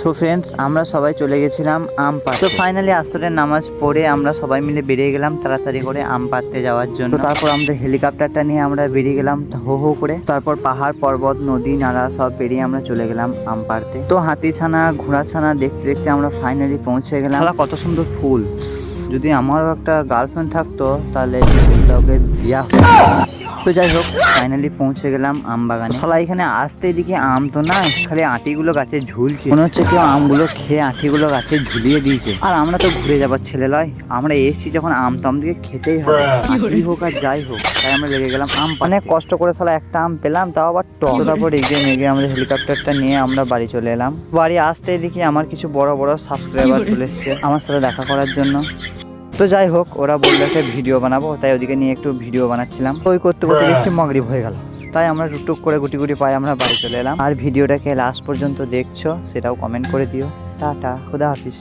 So friends আমরা সবাই চলে গেছিলাম আম পাড়তে। তো ফাইনালি আস্তরের নামাজ পড়ে আমরা সবাই মিলে বেরিয়ে গেলাম তাড়াতাড়ি করে আম পাড়তে যাওয়ার জন্য। তারপর আমাদের হেলিকপ্টারটা নিয়ে আমরা বেরিয়ে গেলাম হো হো করে। তারপর পাহাড়, পর্বত, নদী, নালা সব পেরিয়ে আমরা চলে গেলাম আম পাড়তে। তো হাতি ছানা ঘোড়া ছানা দেখতে দেখতে আমরা ফাইনালি পৌঁছে গেলাম। কত সুন্দর ফুল। যদি আমারও একটা গার্লফ্রেন্ড থাকতো, তাহলে ফুলটা ওকে। তো যাই হোক ফাইনালি পৌঁছে গেলাম আম বাগানে শালা এখানে আসতে এদিকে আম তো না খালি আটিগুলো গাছে ঝুলছে। মনে হচ্ছে কেউ আমগুলো খেয়ে আটিগুলো গাছে ঝুলিয়ে দিয়েছে। আর আমরা তো ঘুরে যাবার ছেলে লয় আমরা এসেছি যখন আম তো আমাদেরকে খেতেই হবে। আটি হোক আর যাই হোক তাই আমরা লেগে গেলাম আম অনেক কষ্ট করে শালা একটা আম পেলাম তাও আবার টক। তারপর এগিয়ে মেগে আমাদের হেলিকপ্টারটা নিয়ে আমরা বাড়ি চলে এলাম। বাড়ি আসতে দেখি আমার কিছু বড় বড় সাবস্ক্রাইবার চলে এসছে আমার সাথে দেখা করার জন্য। তো যাই হোক ওরা বলল একটা ভিডিও বানাবো তাই ওদিকে নিয়ে একটু ভিডিও বানাচ্ছিলাম। তো ওই করতে করতে দেখছি মগরিব হয়ে গেল। তাই আমরা টুকটুক করে গুটি গুটি পায়ে আমরা বাড়ি চলে এলাম। আর ভিডিওটাকে লাস্ট পর্যন্ত দেখছ সেটাও কমেন্ট করে দিও। টাটা খুদা হাফিজ।